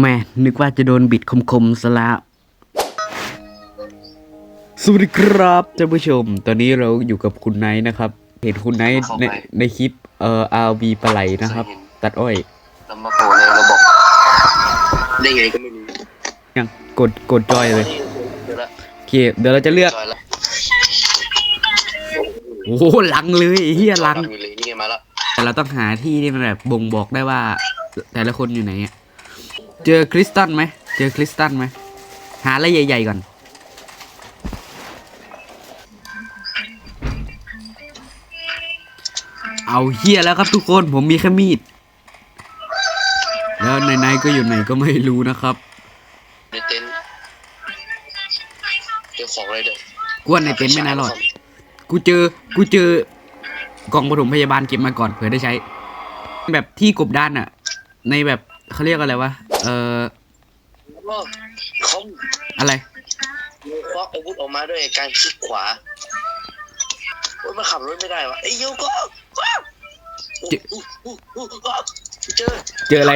แม่นึกว่าจะโดนบิดคมๆซะแล้วสวัสดีครับท่านผู้ชม ตอนนี้เราอยู่กับคุณไนท์นะครับ เห็นคุณไนท์ในในคลิปเอ่อ RV ปลาไหลนะครับ ตัดอ้อยแล้วมาโผล่ในระบบได้ไงก็ไม่รู้ยังกดกดจอยเลยเดี๋ยวละโอเคเดี๋ยวเราจะเลือกจอยละโอ้โหลังเลยไอ้เฮียลัง อยู่เลยนี่ไงมาละแต่เราต้องหาที่ที่มันแบบบ่งบอกได้ว่า แต่ละคนอยู่ไหนอะ เจอคริสตันไหม เจอคริสตันไหม หาอะไรใหญ่ๆก่อน เอาเฮียแล้วครับทุกคน ผมมีแค่มีด แล้วนายๆก็อยู่ไหนก็ไม่รู้นะครับ ในเต็นท์เจอของอะไรเด้อกวนในเต็นท์ไม่น่ารอด กูเจอ กูเจอกล่องปฐมพยาบาลเก็บมาก่อนเผื่อได้ใช้ แบบที่กบด้านอะในแบบเขาเรียกอะไรวะ เอ่อก็เขาอะไรควักอาวุธออกมาด้วยการคลิกขวาโอ้ยมันขับรถไม่ได้วะไอ้ยโยก็ว้าวอู้อู้อู้อู้ว้าวเจอเจออะไร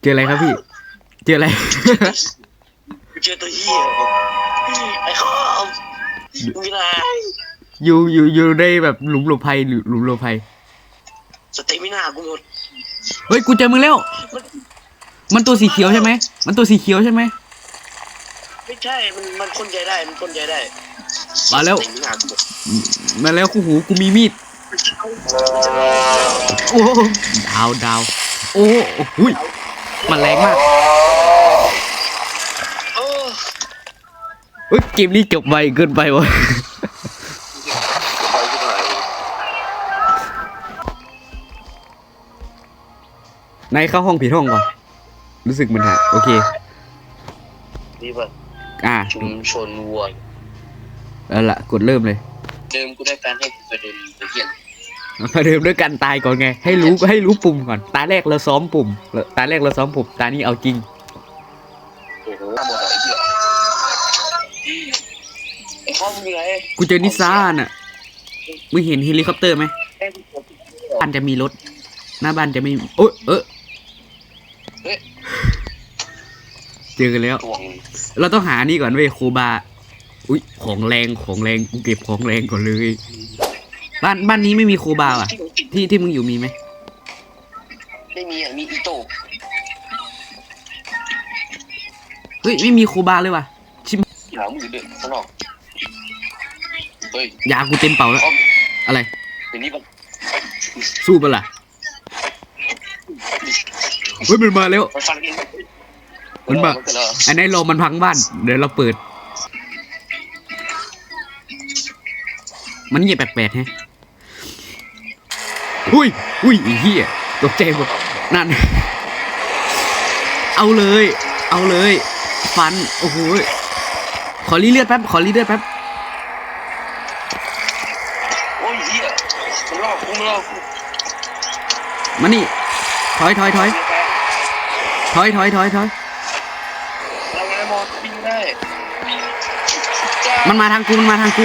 เจออะไรครับพี่ เจออะไร เจอตัวเหี้ยไอ้คอมมีอะไรอยู่อยู่อยู่ในแบบหลุมหลบภัยหรือหลุมหลบภัยสเตมินากูหมด เฮ้ยกูเจอมึงแล้ว มันตัวสีเขียวใช่ไหม มันตัวสีเขียวใช่ไหม ไม่ใช่ มันมันคนใจได้ มันคนใจได้มาแล้วสเตมินากูหมดมาแล้วคู่หูกูมีมีด โอ้ดาวดาวโอ้โอ้หุยมันแรงมาก โอ้ เฮ้ยเกมนี้จบไวเกินไปวะ นายเข้าห้องผิดห้องก่อนรู้สึกมันหายโอเค นี่ป่ะอ่าชุมชนวัวแล้วละกดเริ่มเลย เดิมกูได้การให้กูไปเดินไปเที่ยงมาเดิมด้วยกันตายก่อนไง ให้รู้ให้รู้ปุ่มก่อน ตาแรกเราซ้อมปุ่ม ตาแรกเราซ้อมปุ่ม ตานี้เอาจริงโอ้โหหมดไอ้เหี้ยไอ้ข้อมึงไงกูเจอนิสซานอะมึงเห็นเฮลิคอปเตอร์ไหมไอ้บ้านจะมีรถ หน้าบ้านจะไม่โอ้ยเออ เฮ้ย เจ อกันแล้วถ่วงเราต้องหานี่ก่อนเว้ยโคบา อุ้ยของแรงของแรงกูเก็บของแรงก่อนเลย บ้านบ้านนี้ไม่มีโคบาว่ะ ที่ที่มึงอยู่มีไหมไม่มีอะ มีอีโต้เฮ้ยไม่มีโคบาเลยว่ะหามึงอยู่เดินข้างนอกเฮ้ยยากูเต็มเป่าแล้วข้อมอะไร เดี๋ยวนี้มันสู้ปะล่ะเฮ้ยมันมาแล้วมันฟันกัน มันแบบเกิดอะไรอันนี้รอมันพังบ้าน เดี๋ยวเราเปิด มันเงียบแปลกๆแฮะอุ้ยอุ้ยไอีเหี้ยตกใจหมดนั่น เอาเลย เอาเลย ฟัน โอ้โหยขอรีเลือดแป๊บ ขอรีเลือดแป๊บ โอ้ยเหี้ยมันลอกกูมันลอกกูมานี่ ถอยถอยถอยถอยถอยถอยถอย มันมาทางกูมันมาทางกู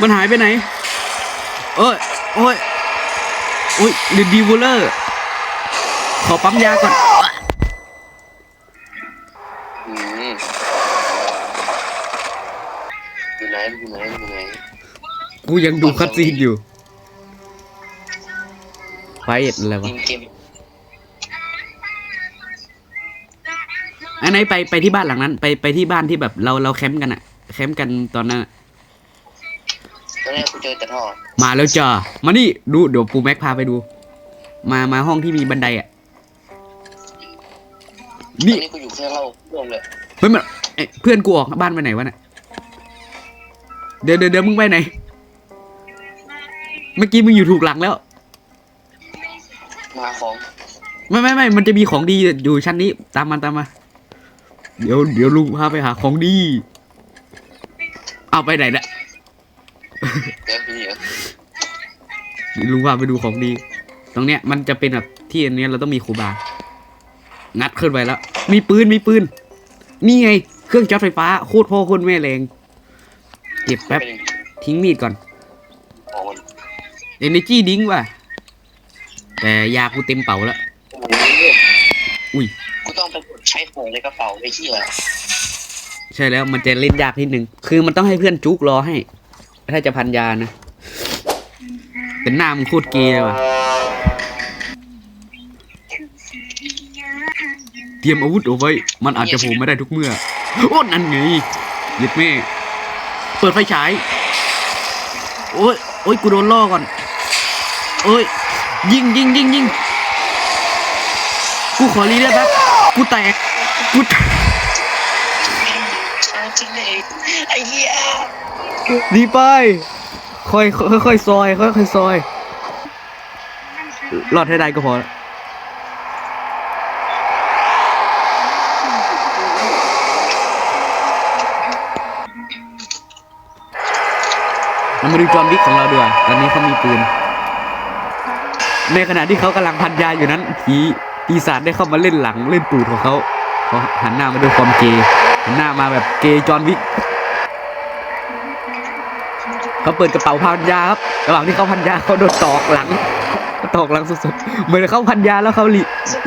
มันหายไปไหน เอ้ยโอ้ยอุ้ยเดดีวูเลอร์ ขอปั๊มยาก่อน อืมอยู่ไหนอยู่ไหนอยู่ไหนกูยังดูคัดซีนอยู่ไฟเอ็ดอะไรวะ ยิงเกม ไหนไปไปที่บ้านหลังนั้น ไปไปที่บ้านที่แบบเราเราแคมป์กันอะแคมป์กันตอนนั้นอะตอนแรกกูเจอแต่ท่อมาแล้วจ้ามานี่ดูเดี๋ยวปูแม็กพาไปดู มามาห้องที่มีบันไดอะตอนนี่นี้กูอยู่แค่เล่าร่วมเลยเฮ้ยมันเอ้ยเพื่อนกูออกบ้านไปไหนวะเนี่ยเดี๋ยวเดี๋ยวเดี๋ยวมึงไปไหนเมื่อกี้มึงอยู่ถูกหลังแล้ว มาของไม่ไม่ไม่มันจะมีของดีอยู่ชั้นนี้ตามมาตามมา เดี๋ยวเดี๋ยวลุงพาไปหาของดี เอาไปไหนเนี่ยเดี๋ยวพี่เหรอลุงพาไปดูของดี ตรงเนี้ยมันจะเป็นแบบที่อันเนี้ยเราต้องมีครูบา งัดขึ้นไปแล้ว มีปืนมีปืน นี่ไง เครื่องช็อตไฟฟ้าโคตรพ่อโคตรแม่แรงเก็บแป๊บ ทิ้งมีดก่อนขอมันเอเนจีดิ้งว่ะ แต่ยากูเต็มเป๋าแล้ว อุ้ย ช้ของในกระเป๋าไอ้เหี้ยใช่แล้วมันจะเล่นยากนิดนึง คือมันต้องให้เพื่อนจุกรอให้ ถ้าจะพันยานะ เป็นหน้ามึงโคตรเกย์เลยว่ะ เตรียมอาวุธเอาไว้ มันอาจจะโผล่ไม่ได้ทุกเมื่อ โอ้นั่นไงเย็ดแม่ เปิดไฟฉาย โอ้ย โอ้ย กูโดนล่อก่อน โอ้ย ยิงยิงยิงยิงกูขอรีได้แป๊บ กูแตกกูแตกเอาจริงเลยไอ้เหี้ยหนีไป ค่อยค่อยค่อยซอยค่อยค่อยซอยรอดให้ได้ก็พอละเรามาดูจอห์นวิกของเราดีกว่าตอนนี้เขามีปืน ในขณะที่เขากำลังพันยาอยู่นั้นผี ปีศาจได้เข้ามาเล่นหลังเล่นตูดของเขาเขาหันหน้ามาด้วยความเกย์หันหน้ามาแบบเกย์จอนวิกเขาเปิดกระเป๋าพันยาครับระหว่างที่เขาพันยาเขาโดนตอกหลังตอกหลังสุดๆเหมือนเขาพันยาแล้วเขา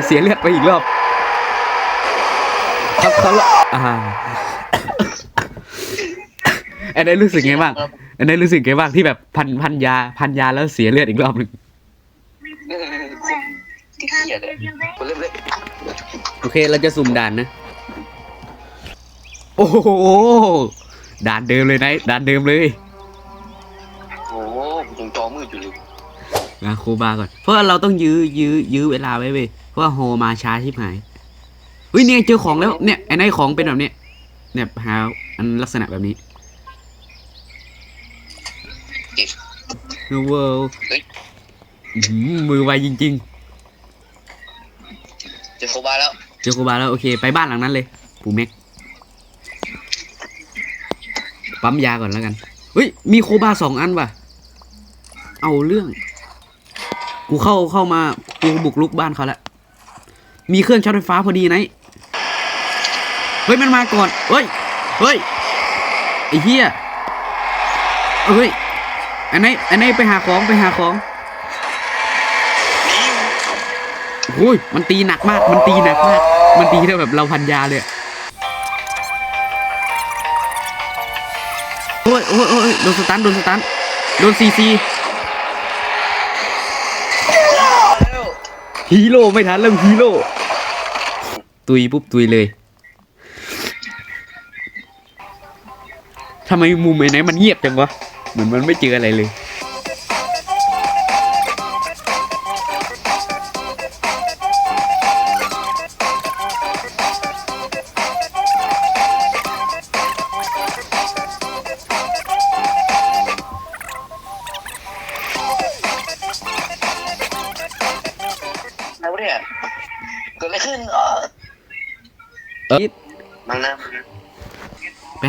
เสียเลือดไปอีกรอบเขาเขาอ่าอ้นายรู้สึกไงบ้างอ้นายรู้สึกไงบ้างที่แบบพันพันยาพันยาแล้วเสียเลือดอีกรอบหนึ่ง เหี้ยเลยกูเริ่มเลยโอเคเราจะสุ่มด่านนะ โอ้โหด่านเดิมเลยนายด่านเดิมเลยโอ้โหกูยังจอมืดอยู่เลยนะครูบาก่อน เพราะว่าเราต้องยื้อยื้อยื้อเวลาไว้เว้ยเพราะว่าโฮมาช้าชิบหายเฮ้ยเนี่ยเจอของแล้วเนี่ยไอ้นายของเป็นแบบเนี้ยเนี่ยหาอันลักษณะแบบนี้ No world เฮ้ยอื้อหือมือไวจริงเจอโคบาแล้วเจอครูบาแล้วโอเคไปบ้านหลังนั้นเลยปูเม็กปั๊มยาก่อนแล้วกันเฮ้ยมีโคบาสองอันว่ะ เอาเรื่อง กูเข้าเข้ามากูบุกลุกบ้านเขาแล้วมีเครื่องช็อตไฟฟ้าพอดีไนเฮ้ยมันมาก่อนเฮ้ยเฮ้ยไอ้เหี้ยเฮ้ยอันไหนอันไหนไปหาของไปหาของโอุ้ยมันตีหนักมาก มันตีหนักมาก มันตีเท่าแบบเราพันยาเลยโอ้ยโอ้ยโอ้ยโดนสตันโดนสตันโดนซีซีฮีโร่ไม่ทันแล้วฮีโร่ตุยปุ๊บตุยเลยทำไมมุมไอ้ไหนมันเงียบจังวะ เหมือนมันไม่เจออะไรเลย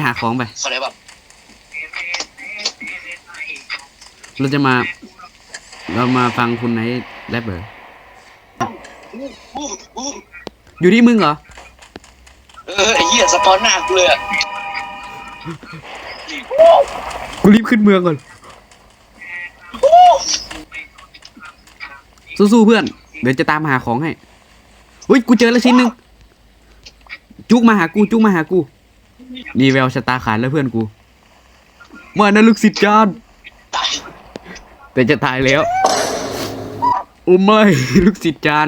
าของไป เขาเลยแบบเราจะมา เรามาฟังคุณไนท์แรปเหรออู้อู้อู้อยู่ที่มึงเหรอ เออไอ้เหี้ยสปอนหน้ากูเลยอะกูรีบขึ้นเมืองก่อน สู้ๆเพื่อน เดี๋ยวจะตามหาของให้อุ้ย กูเจอแล้วชิ้นหนึ่งจุกมาหากู จุกมาหากู มีแววชะตาขาดแล้วเพื่อนกู มานะลูกศิษย์จานตายแต่จะตายแล้ว โอ้ไม่ ลูกศิษย์จาน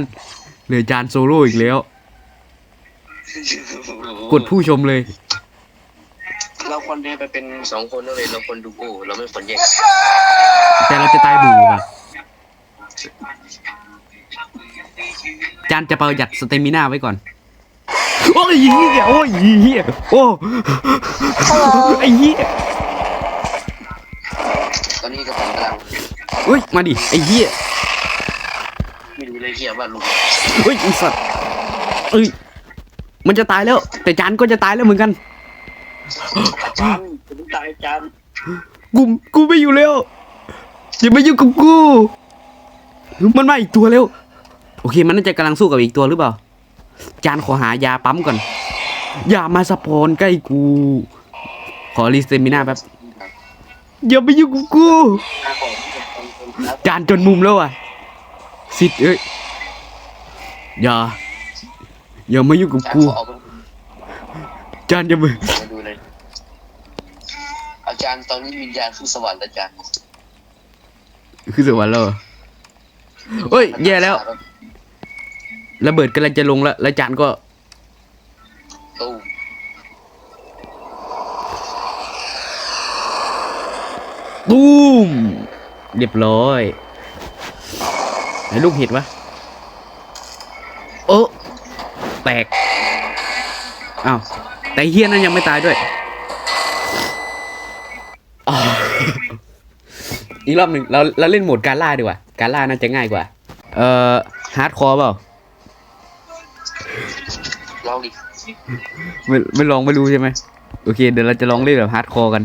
เหลือจานโซโล่อีกแล้ว กดผู้ชมเลย เราควรเดินไปเป็นสองคนเลยเราควรดูโอ้เราไม่ควรแยกแต่เราจะตายบูป่ะจานจะประหยัดสเตมิน่าไว้ก่อน โอ้ยเหี้ยโอ้ยเหี้ยโอ้ไอ้เหี้ยตอนนี้ก็ผมกำลังเฮ้ยมาดิไอ้เหี้ยไม่รู้เลยเหี้ยว่าลุงเฮ้ยไอ้สัตว์เอ้ยมันจะตายแล้ว แต่จานก็จะตายแล้วเหมือนกันจานจะตายจานกูกูไม่อยู่แล้วอย่ามายุ่งกับกูมันมาอีกตัวแล้วโอเค มันน่าจะกำลังสู้กับอีกตัวหรือเปล่า จานขอหายาปั๊มก่อน อย่ามาสปอนใกล้กู ขอรีสเตมิน่าแป๊บอย่าไปยุ่งกับกูจานจนมุมแล้วอะสิทธิ์เอ้ยอย่า อย่ามายุ่งกับจานกูขอเอาไปจานอย่ามามาดูเลยอาจารย์ตอนนี้วิญญาณขึ้นสวรรค์แล้วอาจารย์คือสวรรค์แล้วเหรอเฮ้ยแย่แล้ว ระเบิดกำลังจะลงแล้วแล้วจานก็ตู้ตูมเรียบร้อยไหนลูกเห็ดวะโอ้แตกอ้าวแต่เฮียนั้นยังไม่ตายด้วยอ้าวอีกรอบหนึ่งเราเราเล่นโหมดการล่าดีกว่า การล่าน่าจะง่ายกว่า เอ่อฮาร์ดคอร์เปล่า ไม่ไม่ลองไม่รู้ใช่ไหมโอเค เดี๋ยวเราจะลองเล่นแบบฮาร์ดคอร์กัน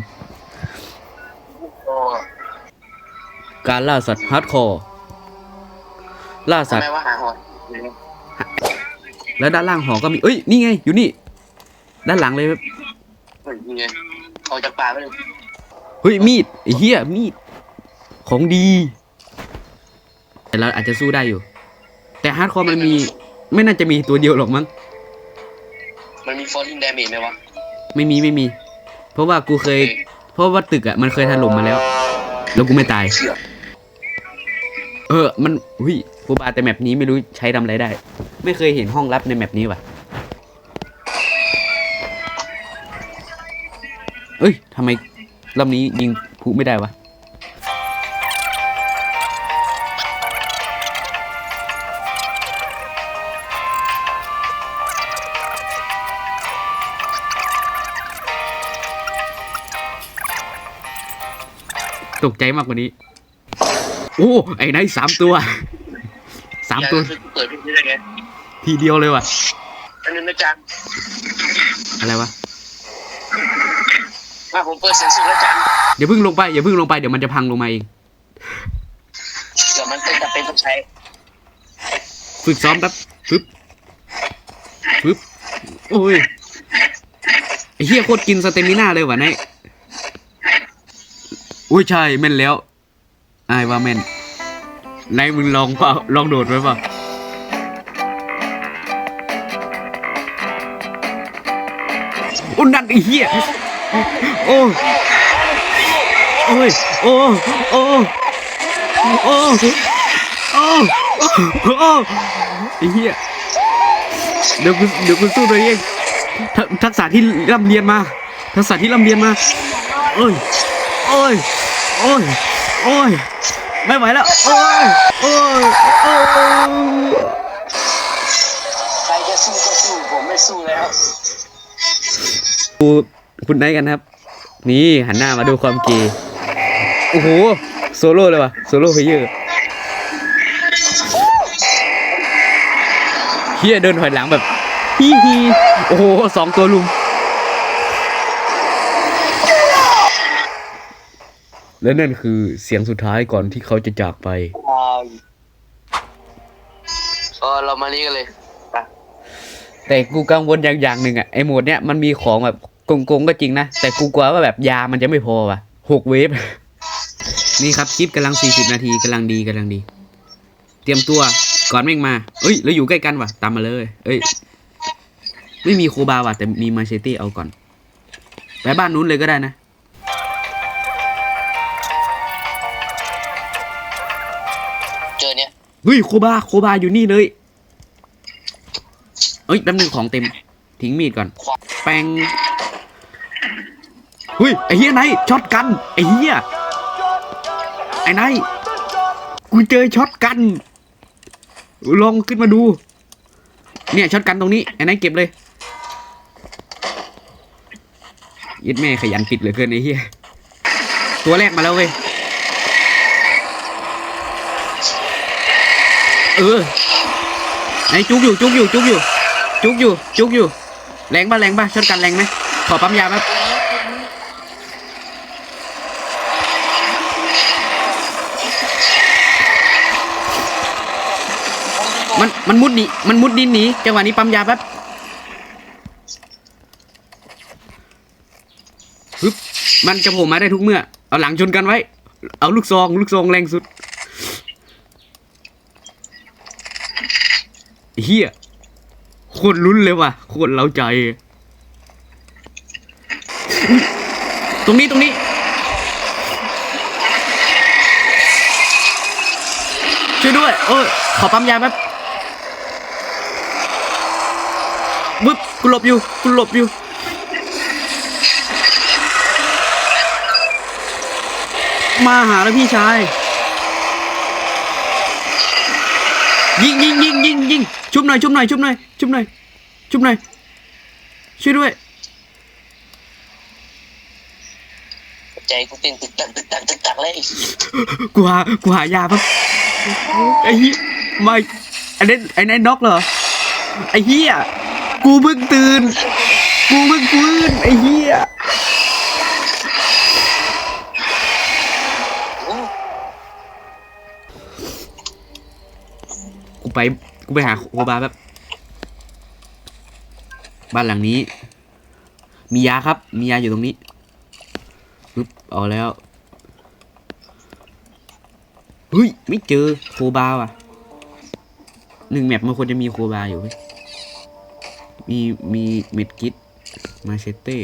ก็การล่าสัตว์ฮาร์ดคอร์ล่าสัตทำว์ ไมว่าหาหอนแล้วด้านล่างหอก็มี เอ้ย นี่ไง อยู่นี่ ด้านหลังเลยครับเฮ้ยยังไงออกจากป่าไปเลยเฮ้ย มีดไอ้เหี้ย มีด ของดี แต่เราอาจจะสู้ได้อยู่ แต่ฮาร์ดคอร์มันมี ไม่น่าจะมีตัวเดียวหรอกมั้ง มันมี falling damage ไหมวะไม่มีไม่มี เพราะว่ากูเคย เพราะว่าตึกอะมันเคยถล่มมาแล้ว แล้วกูไม่ตาย เชื่อเออ มันหุยกูบาแต่แมปนี้ไม่รู้ใช้ทำอะไรได้ ไม่เคยเห็นห้องลับในแมปนี้ว่ะเอ้ยทำไมรอบนี้ยิงผูไม่ได้วะ ตกใจมากกว่านี้ โอ้ไอ้ไนท์สามตัวสามตัวอยกจะเปิดเพลงได้ไงทีเดียวเลยว่ะอันนึงนะอาจารย์อะไรวะมาผมเปิดเสียงสุดแล้วอาจารย์อย่าเพิ่งลงไปอย่าเพิ่งลงไปเดี๋ยวมันจะพังลงมาเองเดี๋ยวมันเป็นจะเป็นต้องใช้ฝึกซ้อมแป๊บฟึบฟึบโอ้ยไอ้เฮียโคตรกินสเตมิน่าเลยว่ะนาย อุ้ยใช่แม่นแล้วอายว่าแม่นนายมึงลองเปล่าลองโดดไว้เปล่าโอ้นั่นไอ้เฮียโอ้โอ้ยโอ้โอ้โอ้โอ้โอ้ไอ้เหี้ยเดี๋ยวกูเดี๋ยวกูสู้ตัวเองทักษะที่ร่ำเรียนมา ทักษะที่ร่ำเรียนมาโอ้ย โอ้ย โอ้ย โอ้ย ไม่ไหวแล้ว โอ้ย โอ้ย โอ้ย ใครจะสู้ก็สู้ผมไม่สู้แล้ว ดูคุณไนท์กันครับ นี่หันหน้ามาดูความเกย์โอ้โห โซโล่เลยว่ะ โซโล่เพลเยอร์เฮียเดินถอยหลังแบบ ฮีฮีโอ้โหสองตัวลุม และนั่นคือเสียงสุดท้ายก่อนที่เขาจะจากไป เออเรามานี่กันเลยไปแต่กูกังวลอย่างอย่างหนึ่งอะไอโหมดเนี้ยมันมีของแบบโกงๆก็จริงนะ แต่กูกลัวว่าแบบยามันจะไม่พอว่ะหกเวฟ นี่ครับคลิปกำลังสี่สิบนาทีกำลังดีกำลังดี เตรียมตัวก่อนแม่งมา เอ้ยเราอยู่ใกล้กันว่ะ ตามมาเลย เอ้ย ไม่มีโคบาว่ะแต่มีมาเชตี้เอาก่อน ไปบ้านนู้นเลยก็ได้นะ เฮ้ยโคบาโคบาอยู่นี่เลยเอ้ยแป๊บนึงของเต็มทิ้งมีดก่อน แปงเฮ้ยไอ้เฮียไหนช็อตกันไอ้เฮียไอ้ไนกูเจอช็อตกัน ลองขึ้นมาดู เนี่ยช็อตกันตรงนี้ไอ้ไนเก็บเลยยึดแม่ขยันปิดเหลือเกินไอ้เฮียตัวแรกมาแล้วเว้ย เออไอ้จุกอยู่จุกอยู่จุกอยู่ จุกอยู่จุกอยู่แรงป่ะแรงป่ะช็อตกันแรงไหมขอปั๊มยาแป๊บมันมันมุดหนีมันมุดดินหนีจังหวะนี้ปั๊มยาแป๊บฮึบมันจะโผล่มาได้ทุกเมื่อ เอาหลังชนกันไว้ เอาลูกซอง ลูกซองแรงสุด เฮียโคตรลุ้นเลยว่ะโคตรเล้าใจ ตรงนี้ตรงนี้ ช่วยด้วย เออขอปั๊มยาแป๊บบึ๊บกูหลบอยู่กูหลบอยู่มาหาแล้วพี่ชาย ยิงยิงยิงยิงยิงชุบหน่อยชุบหน่อยชุบหน่อยชุบหน่อยชุบหน่อยช่วยด้วยใจกูเต้นตึกตักตึกตักตึกตักเลยกูหากูหายาปั๊บไอ้เหี้ยไม่ไอ้นั่นไอ้นั่นน็อกเหรอไอ้เหี้ยกูเพิ่งตื่นกูเพิ่งฟื้นไอ้เหี้ย ไปกูไปหาโคบาแบบบ้านหลังนี้ มียาครับ มียาอยู่ตรงนี้ปึ๊บเอาแล้วเฮ้ยไม่เจอโคบาว่ะหนึ่งแมปมันควรจะมีโคบาอยู่มีมีเม็ดกิทมาเชเต้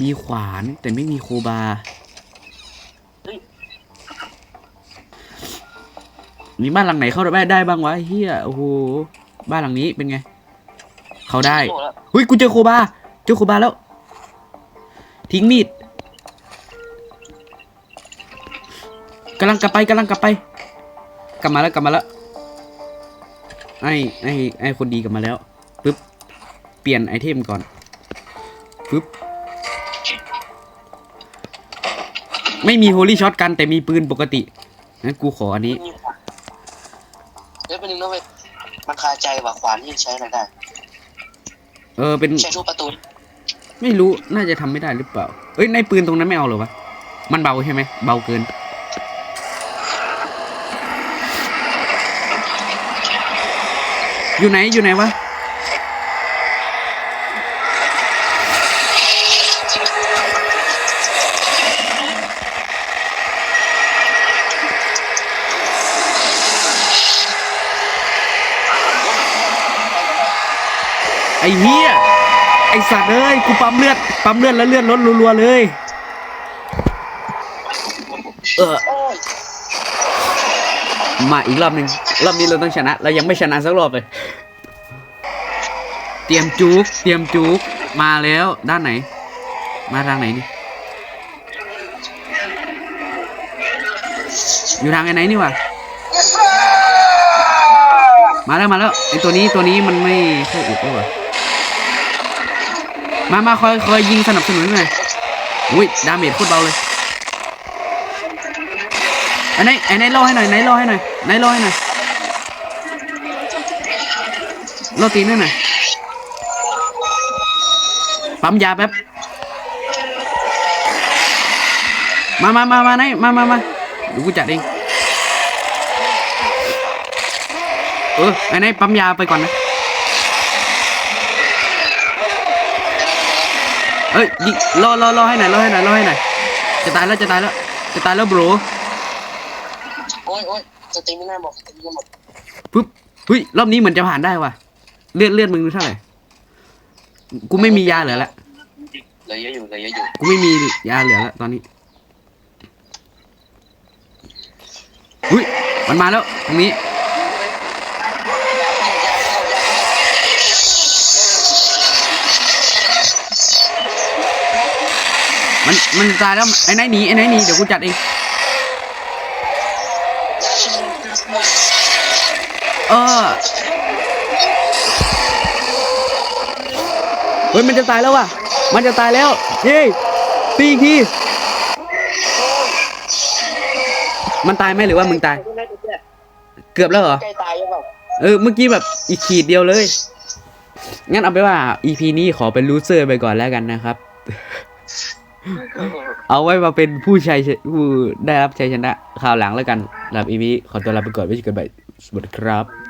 มีขวานแต่ไม่มีโคบา มีบ้านหลังไหนเข้าได้ได้บ้างวะเฮียโอ้โหบ้านหลังนี้เป็นไง เข้าได้โแล้วเฮ้ยกูเจอโคบาเจอโคบาแล้ว ทิ้งมีดกำลังกลับไปกำลังกลับไป กลับมาแล้วกลับมาแล้วไอ้ไอ้ไอ้คนดีกลับมาแล้วปึ๊บเปลี่ยนไอเทมก่อนปึ๊บไม่มีโฮลี่ช็อตกันแต่มีปืนปกติงั้นกูขออันนี้ เดี๋ยวเป็นหนึ่งนะเว้ยมันคาใจว่าขวานที่ใช้อะไรได้ เออเป็นใช้ทุบประตู ไม่รู้น่าจะทำไม่ได้หรือเปล่า เอ้ยในปืนตรงนั้นไม่เอาเหรอวะมันเบาใช่ไหมเบาเกิน อยู่ไหนอยู่ไหนวะ อ้เหี้ยไอ้สัตว์เอ้ยกูปั๊มเลือดปั๊มเลือดแล้วเลือดลดรัวๆเลย เออมาอีกรอบหนึ่งรอบนี้เราต้องชนะ เรายังไม่ชนะสักรอบเลย เตรียมจุกเตรียมจุกมาแล้วด้านไหน มาทางไหนนี่อยู่ทางไอ้ไหนนี่วะมาแล้วมาแล้วไอตัวนี้ตัวนี้มันไม่เข้าอุดด้วยวะ มามาคอยคอยยิงสนับสนุนหน่อยอุ้ยดาเมจโคตรเบาเลยไอ้ไหนไอ้ไหนล่อให้หน่อยไหนล่อให้หน่อยไหนล่อให้หน่อยล่อตีนห้หน่อยปั๊มยาแป๊บมามามามาไหนมามามาดี๋ยวกูจัดเองเออไอ้ไหนปั๊มยาไปก่อนนะ อ้ยยิงรอรอรอให้หน่อยรอให้หน่อยรอให้หน่อยจะตายแล้วจะตายแล้วจะตายแล้วโบรโอ้ยโอ้ยสตรีมไม่น่าบอกสตรีมไม่หมดปึ๊บเฮ้ยรอบนี้เหมือนจะผ่านได้ว่ะ เลือดเลือดมึงเท่าไหร่กูไม่มียาเหลือละเหลยเยอะอยู่เหลยเยอะอยู่กูไม่มียาเหลือละตอนนี้เฮ้ยมันมาแล้วตรงนี้ มันมันตายแล้วไอ้ไหนหนีไอ้ไหนหนีเดี๋ยวกูจัดเองเออเฮ้ยมันจะตายแล้วว่ะ มันจะตายแล้วเย้ตีอีกทีมันตายไหมหรือว่ามึงตาย เกือบแล้วเหรอ ใกล้ตายยังเปล่าเออเมื่อกี้แบบอีกขีดเดียวเลย งั้นเอาไปนว่า EP นี้ขอเป็นลูเซอร์ไปก่อนแล้วกันนะครับ เอาไว้มาเป็นผู้ชัยผู้ได้รับชัยชนะคราวหลังแล้วกันสำหรับอีพีขอตัวลาไปก่อนไว้เจอกันใหม่สวัสดีครับ